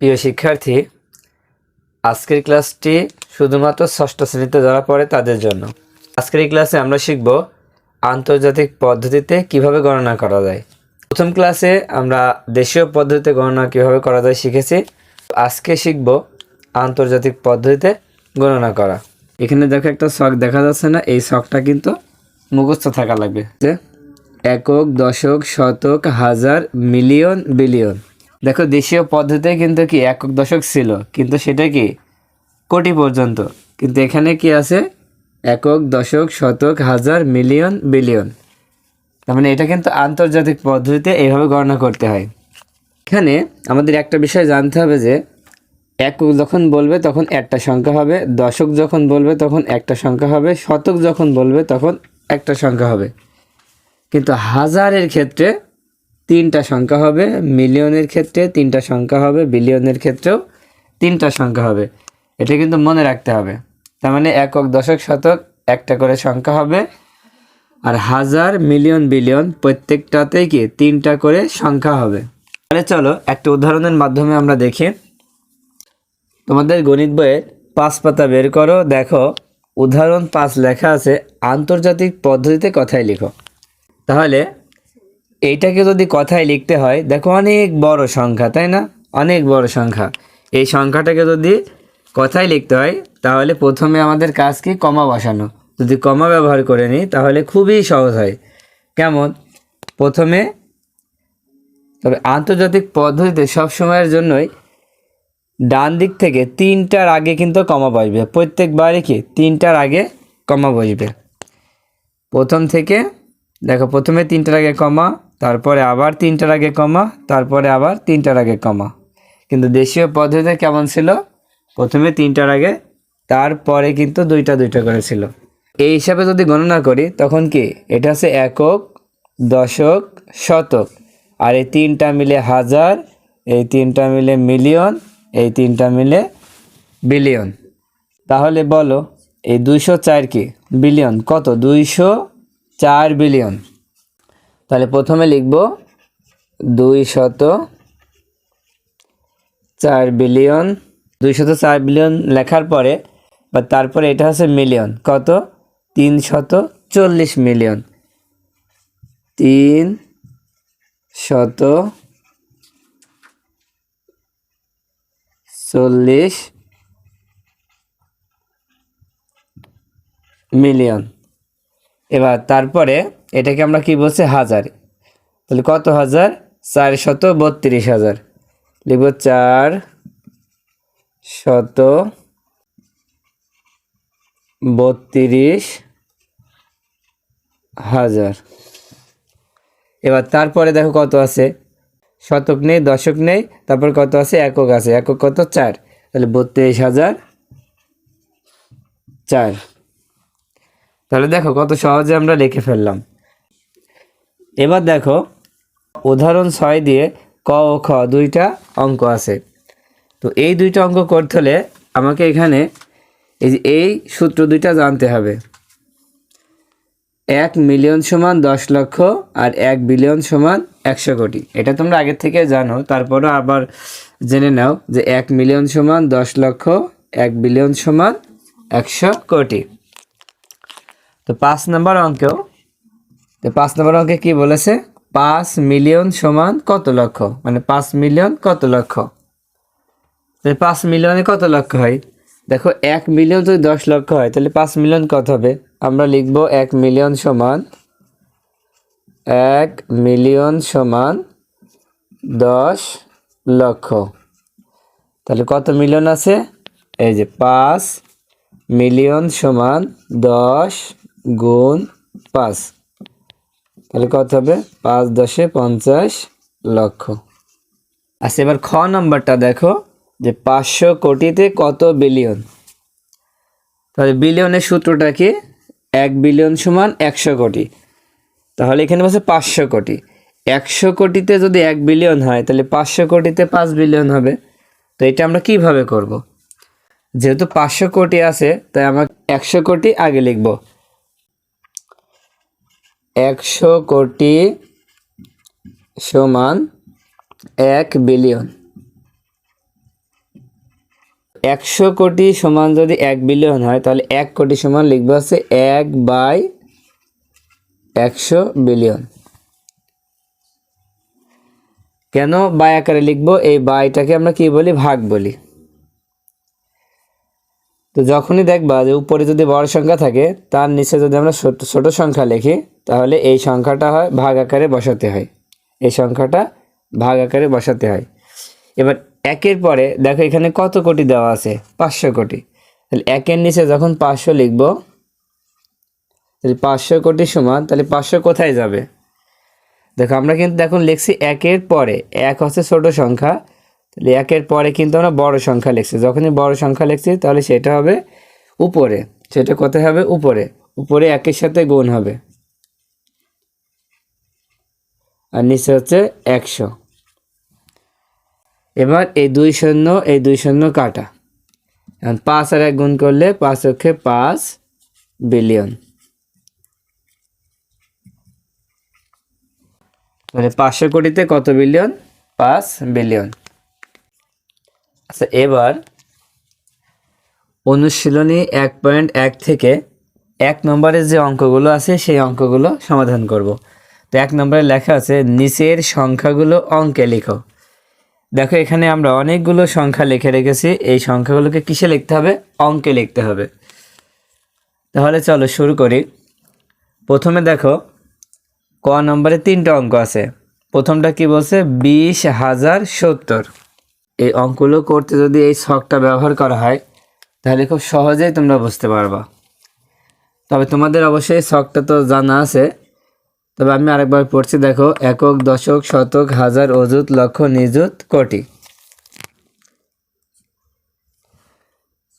প্রিয় শিক্ষার্থী, আজকের ক্লাসটি শুধুমাত্র ষষ্ঠ শ্রেণীতে যারা পড়ে তাদের জন্য। আজকের ক্লাসে আমরা শিখব আন্তর্জাতিক পদ্ধতিতে কীভাবে গণনা করা যায়। প্রথম ক্লাসে আমরা দেশীয় পদ্ধতিতে গণনা কীভাবে করা যায় শিখেছি। আজকে শিখব আন্তর্জাতিক পদ্ধতিতে গণনা করা। এখানে দেখো একটা শখ দেখা যাচ্ছে না, এই শখটা কিন্তু মুখস্থ থাকা লাগবে। যে একক, দশক, শতক, হাজার, মিলিয়ন, বিলিয়ন। দেখো, দেশীয় পদ্ধতিতে কিন্তু কি একক দশক ছিল, কিন্তু সেটা কি কোটি পর্যন্ত। কিন্তু এখানে কি আছে? একক দশক, শতক, হাজার, মিলিয়ন, বিলিয়ন। তার মানে এটা কিন্তু আন্তর্জাতিক পদ্ধতিতে এইভাবে গণনা করতে হয়। এখানে আমাদের একটা বিষয় জানতে হবে যে, একক যখন বলবে তখন একটা সংখ্যা হবে, দশক যখন বলবে তখন একটা সংখ্যা হবে, শতক যখন বলবে তখন একটা সংখ্যা হবে। কিন্তু হাজারের ক্ষেত্রে তিনটা সংখ্যা হবে, মিলিয়নের ক্ষেত্রে তিনটা সংখ্যা হবে, বিলিয়নের ক্ষেত্রেও তিনটা সংখ্যা হবে। এটা কিন্তু মনে রাখতে হবে। তার মানে একক, দশক, শতক, একটা করে সংখ্যা হবে। আর হাজার, মিলিয়ন, বিলিয়ন, প্রত্যেকটাতেই কি তিনটা করে সংখ্যা হবে। তাহলে চলো একটা উদাহরণের মাধ্যমে আমরা দেখি। তোমাদের গণিত বইয়ের পাঁচ পাতা বের করো, দেখো, উদাহরণ পাঁচ লেখা আছে, আন্তর্জাতিক পদ্ধতিতে কথায় লিখো। তাহলে এইটাকে যদি কথায় লিখতে হয়, দেখো অনেক বড় সংখ্যা, তাই না? অনেক বড় সংখ্যা। এই সংখ্যাটাকে যদি কথায় লিখতে হয়, তাহলে প্রথমে আমাদের কাজ কি? কমা বসানো। যদি কমা ব্যবহার করে নিই, তাহলে খুবই সহজ হয়। কেমন? প্রথমে তবে আন্তর্জাতিক পদ্ধতিতে সব সময়ের জন্যই ডান দিক থেকে তিনটার আগে কিন্তু কমা বসবে। প্রত্যেকবারই কি? তিনটার আগে কমা বসবে। প্রথম থেকে, দেখো, প্রথমে তিনটার আগে কমা তারপরে আবার তিনটার আগে কমা, তারপরে আবার তিনটার আগে কমা। কিন্তু দেশীয় পদ্ধতিতে কেমন ছিল? প্রথমে তিনটার আগে, তারপরে কিন্তু দুইটা দুইটা করে ছিল। এই হিসাবে যদি গণনা করি, তখন কি? এটা হচ্ছে একক, দশক, শতক। আর এই তিনটা মিলে হাজার, এই তিনটা মিলে মিলিয়ন, এই তিনটা মিলে বিলিয়ন। তাহলে বলো, এই দুইশো চার কি? বিলিয়ন। কত? দুইশো চার বিলিয়ন। তাহলে প্রথমে লিখব দুই শত চার বিলিয়ন, দুই শত চার বিলিয়ন লেখার পরে, বা তারপরে এটা হচ্ছে মিলিয়ন, কত? তিন শত চল্লিশ মিলিয়ন। তিন শত চল্লিশ মিলিয়ন। এবার তারপরে এটাকে আমরা কি বলছি? হাজার। তাহলে কত হাজার? চার শত বত্রিশ হাজার। লিখব চার শত বত্রিশ হাজার। এবার তারপরে দেখো কত আছে? শতক নেই, দশক নেই, তারপর কত আছে? একক আছে। একক কত? চার। তাহলে বত্রিশ হাজার চার। তাহলে দেখো কত সহজে আমরা লিখে ফেললাম। এবার দেখো, উদাহরণ ছয় দিয়ে ক ও খ দুইটা অঙ্ক আছে। তো এই দুইটা অঙ্ক করতে হলে আমাকে এখানে এই যে এই সূত্র দুইটা জানতে হবে। এক মিলিয়ন সমান দশ লক্ষ আর এক বিলিয়ন সমান একশো কোটি। এটা তোমরা আগের থেকে জানো, তারপরও আবার জেনে নাও যে এক মিলিয়ন সমান দশ লক্ষ, এক বিলিয়ন সমান একশো কোটি। তো পাঁচ নম্বর অঙ্কেও তো পাঁচ নম্বর অঙ্কে কি বলেছে? পাঁচ মিলিয়ন সমান কত লক্ষ? মানে পাঁচ মিলিয়ন কত লক্ষ? তাহলে পাঁচ মিলিয়নে কত লক্ষ হয়? দেখো, এক মিলিয়ন যদি দশ লক্ষ হয়, তাহলে পাঁচ মিলিয়ন কত হবে? আমরা লিখব এক মিলিয়ন সমান এক মিলিয়ন সমান দশ লক্ষ। তাহলে কত মিলিয়ন আছে? এই যে পাঁচ মিলিয়ন সমান দশ গুণ পাঁচ। তাহলে কত হবে? পাঁচ দশে পঞ্চাশ লক্ষ। আচ্ছা এবার খ নম্বরটা দেখো, যে পাঁচশো কোটিতে কত বিলিয়ন? তাহলে বিলিয়নের সূত্রটা কি? এক বিলিয়ন সমান একশো কোটি। তাহলে এখানে বলছে পাঁচশো কোটি। একশো কোটিতে যদি এক বিলিয়ন হয়, তাহলে পাঁচশো কোটিতে পাঁচ বিলিয়ন হবে। তো এটা আমরা কীভাবে করব। যেহেতু পাঁচশো কোটি আছে, তাই আমরা একশো কোটি আগে লিখব। একশো কোটি সমান এক বিলিয়ন। একশো কোটি সমান যদি এক বিলিয়ন হয়, তাহলে এক কোটি সমান লিখব হচ্ছে এক বাই একশো বিলিয়ন। কেন বাই আকারে লিখব? এই বাইটাকে আমরা কি বলি? ভাগ বলি। তো যখনই দেখবা যে উপরে যদি বড় সংখ্যা থাকে, তার নিচে যদি আমরা ছোট সংখ্যা লিখি তাহলে এই সংখ্যাটা হয় ভাগ আকারে বসাতে হয়। এই সংখ্যাটা ভাগ আকারে বসাতে হয়। এবার একের পরে দেখো এখানে কত কোটি দেওয়া আছে? পাঁচশো কোটি। তাহলে একের নিচে যখন পাঁচশো লিখব, তাহলে পাঁচশো কোটি সমান, তাহলে পাঁচশো কোথায় যাবে? দেখো আমরা কিন্তু এখন লিখছি একের পরে, এক হচ্ছে ছোট সংখ্যা, তাহলে একের পরে কিন্তু আমরা বড় সংখ্যা লিখছি। যখনই বড় সংখ্যা লিখছি, তাহলে সেটা হবে উপরে। সেটা কোথায় হবে? উপরে। উপরে একের সাথে গুণ হবে। আর নিচে হচ্ছে একশো। এবার এই দুই শূন্য, এই দুই শূন্য কাটা। এখন পাঁচ আর এক গুণ করলে পাঁচ অক্ষে পাঁচ বিলিয়ন। মানে পাঁচশো কোটিতে কত বিলিয়ন? পাঁচ বিলিয়ন। আচ্ছা এবার অনুশীলনী এক পয়েন্ট এক থেকে এক নম্বরের যে অঙ্কগুলো আছে, সেই অঙ্কগুলো সমাধান করব। তো এক নম্বরে লেখা আছে, নিচের সংখ্যাগুলো অঙ্কে লিখো। দেখো, এখানে আমরা অনেকগুলো সংখ্যা লিখে রেখেছি। এই সংখ্যাগুলোকে কিসে লিখতে হবে? অঙ্কে লিখতে হবে। তাহলে চলো শুরু করি। প্রথমে দেখো, ক নম্বরে তিনটা অঙ্ক আছে। প্রথমটা কি বলছে? বিশ হাজার সত্তর। এই অঙ্কগুলো করতে যদি এই ছকটা ব্যবহার করা হয়, তাহলে খুব সহজেই তোমরা বুঝতে পারবা। তবে তোমাদের অবশ্যই ছকটা তো জানা আছে। তবে আমি আরেকবার পড়ছি, দেখো, একক, দশক, শতক, হাজার, অযুত, লক্ষ, নিযুত, কোটি।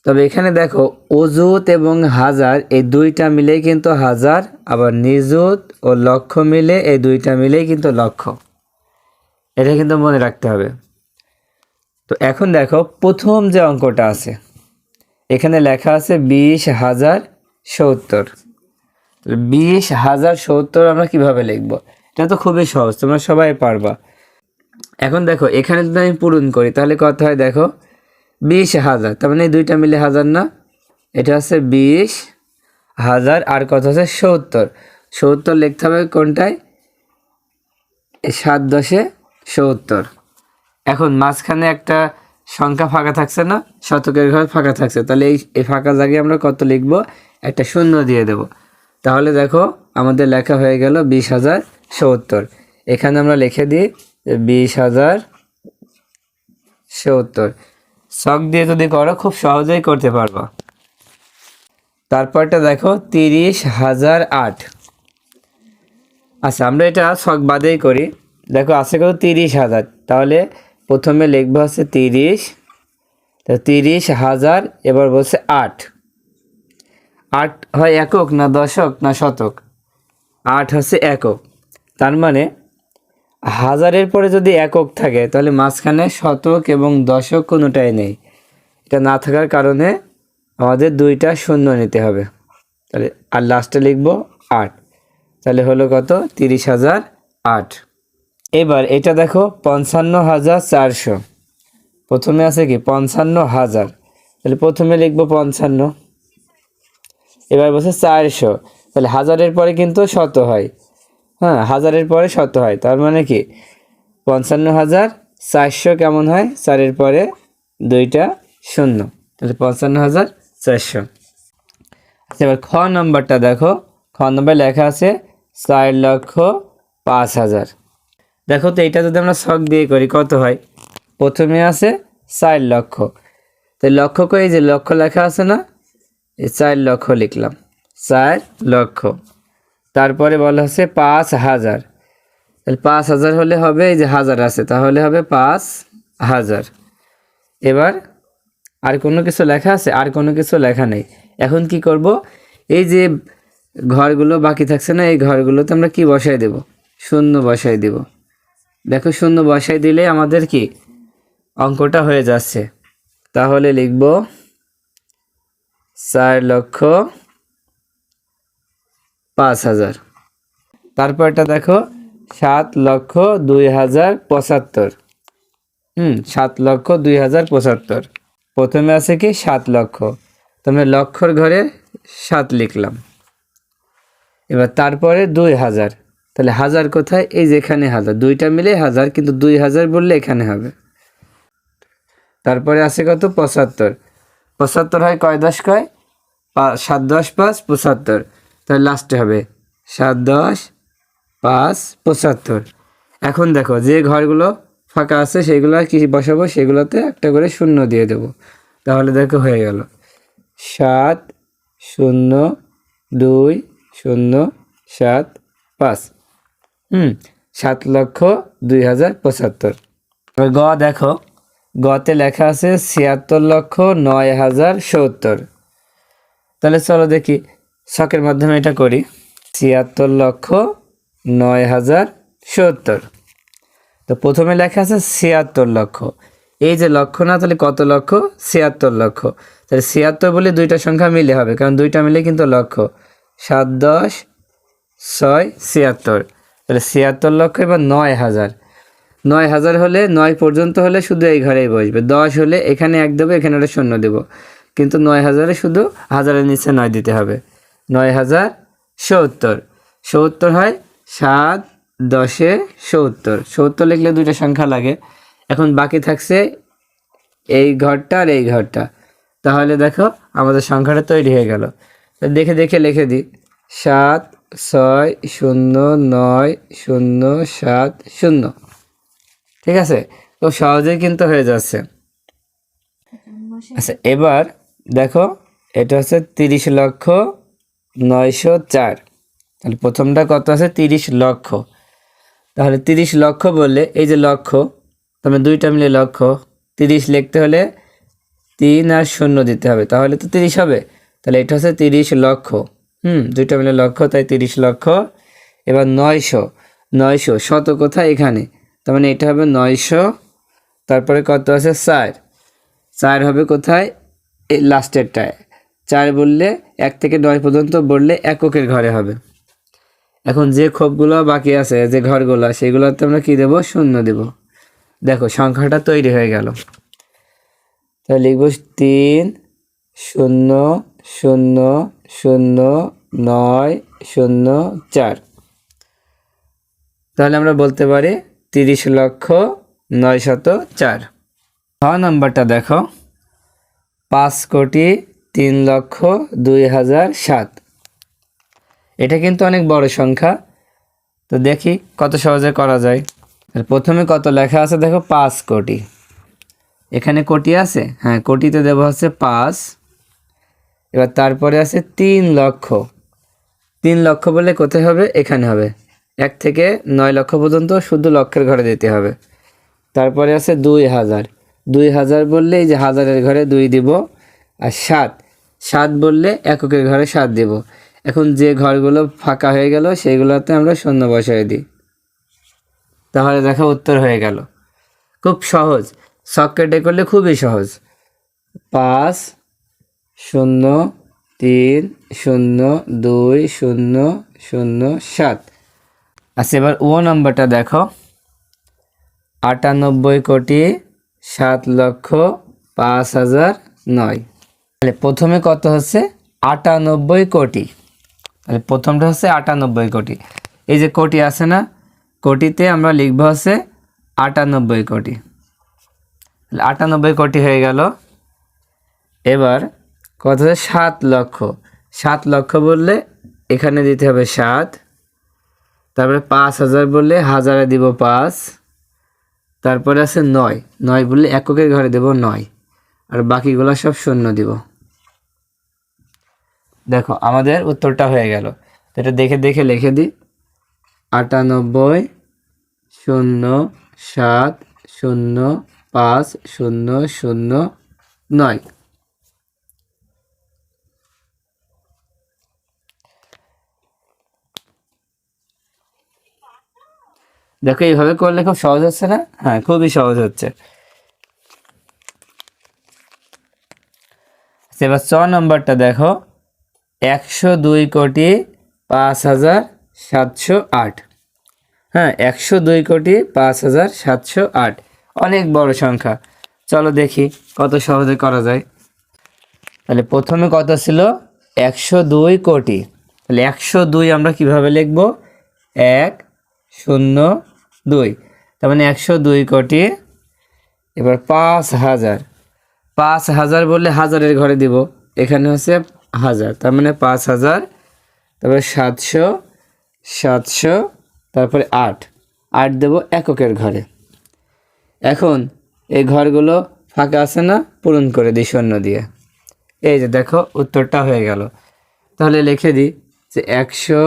তবে এখানে দেখো, অযুত এবং হাজার, এই দুইটা মিলেই কিন্তু হাজার, আবার নিযুত ও লক্ষ মিলে এই দুইটা মিলেই কিন্তু লক্ষ। এটা কিন্তু মনে রাখতে হবে। তো এখন দেখো, প্রথম যে অঙ্কটা আছে, এখানে লেখা আছে বিশ হাজার সত্তর। বিশ, হাজার, সত্তর আমরা কীভাবে লিখব? এটা তো খুবই সহজ, তোমরা সবাই পারবা। এখন দেখো, এখানে যদি আমি পূরণ করি, তাহলে কত হয় দেখো? বিশ, হাজার, তার মানে দুইটা মিলে হাজার না? এটা হচ্ছে বিশ, হাজার, আর কত হচ্ছে? সত্তর। সত্তর লিখতে হবে কোনটায়? সাত দশে সত্তর। এখন মাঝখানে একটা সংখ্যা ফাঁকা থাকছে না? শতকের ঘর ফাঁকা থাকছে। তাহলে এই ফাঁকা জায়গায় আমরা কত লিখব? একটা শূন্য দিয়ে দেব। তাহলে দেখো আমাদের লেখা হয়ে গেল বিশ হাজার সত্তর। এখানে আমরা লিখে দিই বিশ হাজার সত্তর। শখ দিয়ে যদি করো, খুব সহজেই করতে পারব। তারপরটা দেখো তিরিশ হাজার আট। আচ্ছা আমরা এটা শখ বাদেই করি। দেখো, আছে কত? তিরিশ হাজার। তাহলে প্রথমে লিখব হচ্ছে তিরিশ, তো তিরিশ হাজার, এবার বলছে আট। আট হয় একক না দশক না শতক? আট হচ্ছে একক। তার মানে হাজারের পরে যদি একক থাকে, তাহলে মাঝখানে শতক এবং দশক কোনোটাই নেই। এটা না থাকার কারণে আমাদের দুইটা শূন্য নিতে হবে। তাহলে আর লাস্টে লিখব আট। তাহলে হলো কত? তিরিশ হাজার আট। এবার এটা দেখো পঞ্চান্ন হাজার চারশো। প্রথমে আছে কি? পঞ্চান্ন হাজার। তাহলে প্রথমে লিখব পঞ্চান্ন। এবার বলছে চারশো। তাহলে হাজারের পরে কিন্তু শত হয়। হ্যাঁ হাজারের পরে শত হয়। তার মানে কি? পঞ্চান্ন হাজার চারশো কেমন হয়? চারের পরে দুইটা শূন্য। তাহলে পঞ্চান্ন হাজার চারশো। আচ্ছা এবার খ নম্বরটা দেখো। খ নম্বর লেখা আছে চার লক্ষ পাঁচ হাজার। দেখো তো, এইটা যদি আমরা শখ দিয়ে করি, কত হয়? প্রথমে আছে চার লক্ষ। তো লক্ষ করে যে লক্ষ লেখা আছে না? চার লক্ষ লিখলাম। চার লক্ষ। তারপরে বলা হচ্ছে পাঁচ হাজার। পাঁচ হাজার হলে হবে এই যে হাজার আছে, তাহলে হবে পাঁচ হাজার। এবার আর কোনো কিছু লেখা আছে? আর কোনো কিছু লেখা নেই। এখন কি করব? এই যে ঘরগুলো বাকি থাকছে না, এই ঘরগুলোতে আমরা কি বসাই দেব? শূন্য বসাই দেব। দেখো, শূন্য বসাই দিলে আমাদের কি? অঙ্কটা হয়ে যাচ্ছে। তাহলে লিখব চার লক্ষ পাঁচ হাজার। তারপরটা দেখো, সাত লক্ষ দুই হাজার পঁচাত্তর। হুম, সাত লক্ষ দুই হাজার পঁচাত্তর। প্রথমে আছে কি, সাত লক্ষ। তোমরা লক্ষর ঘরে সাত লিখলাম। এবার তারপরে দুই হাজার। তাহলে হাজার কোথায়? এই যেখানে হাজার। দুইটা মিলে হাজার, কিন্তু দুই হাজার বললে এখানে হবে। তারপরে আছে কত? পঁচাত্তর। পঁচাত্তর হয় কয় দশ কয়? সাত দশ পাঁচ পঁচাত্তর। তাহলে লাস্টে হবে। সাত দশ পাঁচ পঁচাত্তর। এখন দেখো, যে ঘরগুলো ফাঁকা আছে, সেগুলো কি বসাবো? সেগুলোতে একটা করে শূন্য দিয়ে দেব। তাহলে দেখো হয়ে গেল। সাত শূন্য দুই শূন্য সাত পাঁচ। হুম, সাত লক্ষ দুই হাজার পঁচাত্তর। গ দেখো। গতে লেখা আছে ছিয়াত্তর লক্ষ নয় হাজার সত্তর। তাহলে চলো দেখি শখের মাধ্যমে এটা করি। ছিয়াত্তর লক্ষ নয় হাজার সত্তর। তো প্রথমে লেখা আছে ছিয়াত্তর লক্ষ। এই যে লক্ষ না, তাহলে কত লক্ষ? ছিয়াত্তর লক্ষ। তাহলে ছিয়াত্তর বলে দুইটা সংখ্যা মিলে হবে, কারণ দুইটা মিলে কিন্তু লক্ষ। সাত দশ ছয় ছিয়াত্তর। তাহলে ছিয়াত্তর লক্ষ এবার নয় হাজার। নয় হাজার হলে নয় পর্যন্ত হলে শুধু এই ঘরেই বসবে। দশ হলে এখানে এক দেবো, এখানে একটা শূন্য দেবো। কিন্তু নয় হাজারে শুধু হাজারের নিচে নয় দিতে হবে। নয় হাজার সত্তর। সত্তর হয় সাত দশে সত্তর। সত্তর লিখলে দুইটা সংখ্যা লাগে। এখন বাকি থাকছে এই ঘরটা আর এই ঘরটা। তাহলে দেখো আমাদের সংখ্যাটা তৈরি হয়ে গেল। দেখে দেখে লিখে দিই। সাত, ছয়, শূন্য, নয়, শূন্য, সাত, শূন্য। ঠিক আছে? খুব সহজেই কিন্তু হয়ে যাচ্ছে। আচ্ছা এবার দেখো, এটা হচ্ছে তিরিশ লক্ষ নয়শো চার। তাহলে প্রথমটা কত আছে? তিরিশ লক্ষ। তাহলে তিরিশ লক্ষ বললে, এই যে লক্ষ তুমি দুইটা মিলে লক্ষ, তিরিশ লিখতে হলে তিন আর শূন্য দিতে হবে, তাহলে তো তিরিশ হবে। তাহলে এটা হচ্ছে তিরিশ লক্ষ। হুম, দুইটা মিলে লক্ষ, তাই তিরিশ লক্ষ। এবার নয়শো নয়শো, শত কোথায়? এখানে। তার মানে এটা হবে নয়শো, তারপরে কত আছে? চার। চার হবে কোথায়? লাস্টেরটায় চার বললে এক থেকে নয় পর্যন্ত বললে এককের ঘরে হবে। এখন যে খোপগুলো বাকি আছে, যে ঘরগুলো, সেগুলোতে আমরা কি দেবো? শূন্য দেব। দেখো, সংখ্যাটা তৈরি হয়ে গেল। তাহলে লিখব তিন, শূন্য শূন্য শূন্য, নয়, শূন্য, চার। তাহলে আমরা বলতে পারি তিরিশ লক্ষ নয় শত চার। ছ নাম্বারটা দেখো। পাঁচ কোটি তিন লক্ষ দুই হাজার সাত। এটা কিন্তু অনেক বড় সংখ্যা। তো দেখি কত সহজে করা যায়। প্রথমে কত লেখা আছে দেখো, পাঁচ কোটি। এখানে কোটি আছে? হ্যাঁ কোটিতে দেবো হচ্ছে পাঁচ। এবার তারপরে আছে তিন লক্ষ। তিন লক্ষ বলে কোথায় হবে? এখানে হবে। এক থেকে নয় লক্ষ পর্যন্ত শুধু লক্ষের ঘরে দিতে হবে। তারপরে আছে দুই হাজার। দুই হাজার বললে এই যে হাজারের ঘরে দুই দিব, আর সাত। সাত বললে এককের ঘরে সাত দিব। এখন যে ঘরগুলো ফাঁকা হয়ে গেল, সেইগুলোতে আমরা শূন্য বসাই দিই। তাহলে দেখো উত্তর হয়ে গেল। খুব সহজ। সকেটে করলে খুবই সহজ। পাঁচ, শূন্য, তিন, শূন্য, দুই, শূন্য শূন্য, সাত। আচ্ছা এবার ও নম্বরটা দেখো। আটানব্বই কোটি সাত লক্ষ পাঁচ হাজার নয়। তাহলে প্রথমে কত হচ্ছে? আটানব্বই কোটি। তাহলে প্রথমটা হচ্ছে আটানব্বই কোটি। এই যে কোটি আছে না, কোটিতে আমরা লিখব হচ্ছে আটানব্বই কোটি। তাহলে আটানব্বই কোটি হয়ে গেল। এবার কত হচ্ছে? সাত লক্ষ। সাত লক্ষ বললে এখানে দিতে হবে সাত। তারপরে পাঁচ হাজার বললে হাজারে দিব পাঁচ। তারপরে আছে নয়। নয় বললে এককের ঘরে দেব নয়। আর বাকিগুলো সব শূন্য দিব। দেখো, আমাদের উত্তরটা হয়ে গেল। এটা দেখে দেখে লিখে দিই। আটানব্বই শূন্য সাত শূন্য পাঁচ শূন্য শূন্য নয়। দেখো, এইভাবে করলে খুব সহজ হচ্ছে না? হ্যাঁ খুবই সহজ হচ্ছে। এবার ছ নম্বরটা দেখো। একশো দুই কোটি পাঁচ হাজার সাতশো আট। হ্যাঁ একশো দুই কোটি পাঁচ হাজার সাতশো আট। অনেক বড় সংখ্যা। চলো দেখি কত সহজে করা যায়। তাহলে প্রথমে কত ছিল? একশো দুই কোটি। তাহলে একশো দুই আমরা কীভাবে লিখব? এক, শূন্য দুই। তার মানে একশো দুই কোটি, এবার পাঁচ হাজার। পাঁচ হাজার বললে হাজারের ঘরে দিব। এখানে হচ্ছে হাজার, তার মানে পাঁচ হাজার, তারপরে সাতশো সাতশো, তারপরে আট। আট দেব এককের ঘরে। এখন এই ঘরগুলো ফাঁকা আছে না? পূরণ করে দিই শূন্য দিয়ে। এই যে দেখো, উত্তরটা হয়ে গেল। তাহলে লিখে দিই যে একশো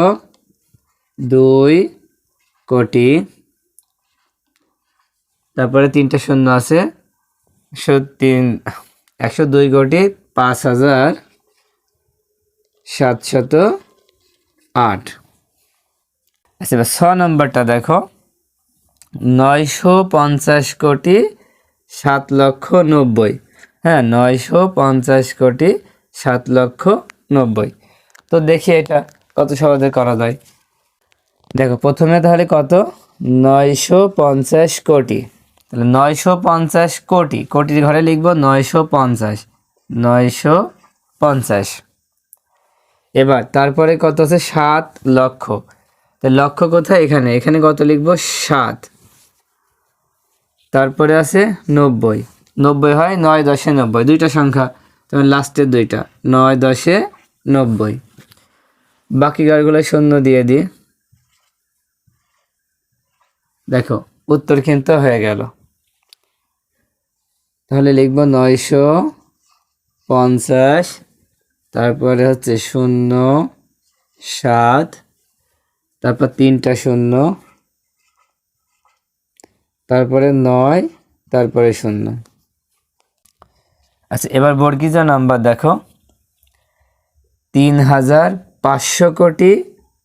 দুই কোটি তারপরে তিনটা শূন্য আছে। একশো তিন, একশো দুই কোটি পাঁচ হাজার সাতশত আট। আচ্ছা ছ নম্বরটা দেখো। নয়শো পঞ্চাশ কোটি সাত লক্ষ নব্বই। হ্যাঁ নয়শো পঞ্চাশ কোটি সাত লক্ষ নব্বই। তো দেখি এটা কত সহজে করা যায়। দেখো, প্রথমে তাহলে কত? নয়শো পঞ্চাশ কোটি। তাহলে নয়শো পঞ্চাশ কোটি, কোটির ঘরে লিখব নয়শো পঞ্চাশ নয়শো পঞ্চাশ। এবার তারপরে কত আছে? সাত লক্ষ। লক্ষ কোথায়? এখানে। এখানে কত লিখব? সাত। তারপরে আছে নব্বই। নব্বই হয় নয় দশে নব্বই, দুইটা সংখ্যা। তবে লাস্টের দুইটা, নয় দশে নব্বই। বাকি গাড়িগুলো শূন্য দিয়ে দিই। দেখো, উত্তর কিন্তু হয়ে গেল। তাহলে লিখব নয়শো পঞ্চাশ, তারপরে হচ্ছে শূন্য, সাত, তারপর তিনটা শূন্য, তারপরে নয়, তারপরে শূন্য। আচ্ছা এবার বর্গিজা নাম্বার দেখো। তিন হাজার পাঁচশো কোটি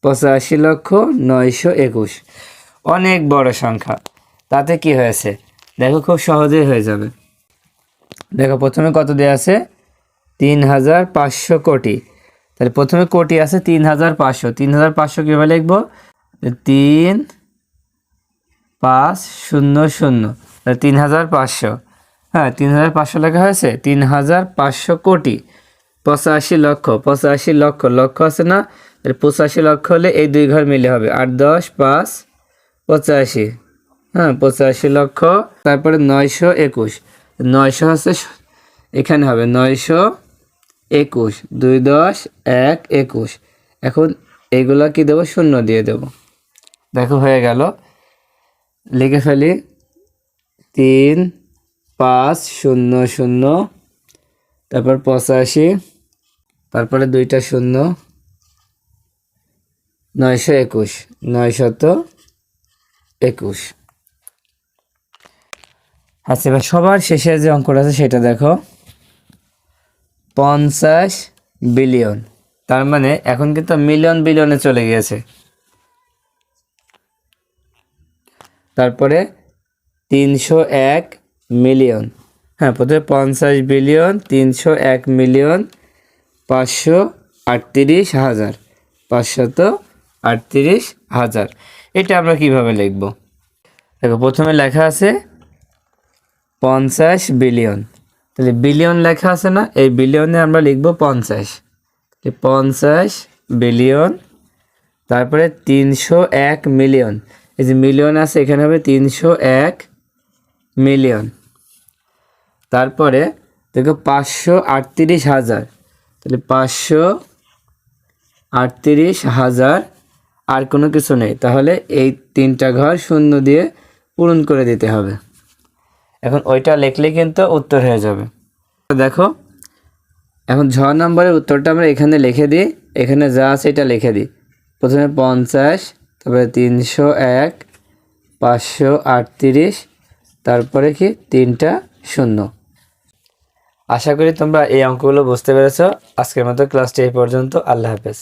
পঁচাশি লক্ষ নয়শো একুশ। অনেক বড় সংখ্যা। তাতে কি হয়েছে? দেখো, খুব সহজেই হয়ে যাবে। দেখো, প্রথমে কত দেওয়া আছে? তিন হাজার পাঁচশো কোটি। তাহলে প্রথমে কোটি আছে তিন হাজার পাঁচশো। তিন হাজার পাঁচশো কীভাবে লিখব? তিন পাঁচ শূন্য শূন্য। তাহলে তিন হাজার পাঁচশো। হ্যাঁ তিন হাজার পাঁচশো লেখা হয়েছে? তিন হাজার পাঁচশো কোটি। পঁচাশি লক্ষ পঁচাশি লক্ষ। লক্ষ আছে না? তাহলে পঁচাশি লক্ষ হলে এই দুই ঘর মিলে হবে। আট, দশ, পাঁচ, পঁচাশি। হ্যাঁ পঁচাশি লক্ষ, তারপরে নয়শো একুশ। নয়শো হচ্ছে এখানে হবে নয়শো একুশ। দুই দশ, এক, একুশ। এখন এগুলা কি দেবো? শূন্য দিয়ে দেব। দেখো, হয়ে গেল। লিখে ফেলি। তিন, পাঁচ, শূন্য শূন্য। তারপর পঁচাশি। তারপরে দুইটা শূন্য। নয়শো একুশ। নয়শত একুশ। আচ্ছা এবার সবার শেষে যে অঙ্কটা আছে সেটা দেখো। পঞ্চাশ বিলিয়ন। তার মানে এখন কিন্তু মিলিয়ন বিলিয়নে চলে গিয়েছে। তারপরে তিনশো এক মিলিয়ন। হ্যাঁ প্রথমে পঞ্চাশ বিলিয়ন, তিনশো এক মিলিয়ন, পাঁচশো আটত্রিশ হাজার। পাঁচশত আটত্রিশ হাজার। এটা আমরা কীভাবে লিখব? দেখো, প্রথমে লেখা আছে পঞ্চাশ বিলিয়ন। তাহলে বিলিয়ন লেখা আছে না, এই বিলিয়নে আমরা লিখব পঞ্চাশ। পঞ্চাশ বিলিয়ন, তারপরে তিনশো এক মিলিয়ন। এই যে মিলিয়ন আছে, এখানে হবে তিনশো এক মিলিয়ন। তারপরে দেখো পাঁচশো আটত্রিশ হাজার। তাহলে পাঁচশো আটত্রিশ হাজার আর কোনো কিছু নেই। তাহলে এই তিনটা ঘর শূন্য দিয়ে পূরণ করে দিতে হবে। এখন ওইটা লিখলে কিন্তু উত্তর হয়ে যাবে। দেখো, এখন ছ নম্বরের উত্তরটা আমরা এখানে লিখে দিই। এখানে যা আছে এটা লিখে দিই। প্রথমে পঞ্চাশ, তারপরে তিনশো এক, পাঁচশো আটত্রিশ, তারপরে কি? তিনটা শূন্য। আশা করি তোমরা এই অঙ্কগুলো বুঝতে পেরেছ। আজকের মতো ক্লাসটি এই পর্যন্ত। আল্লাহ হাফেজ।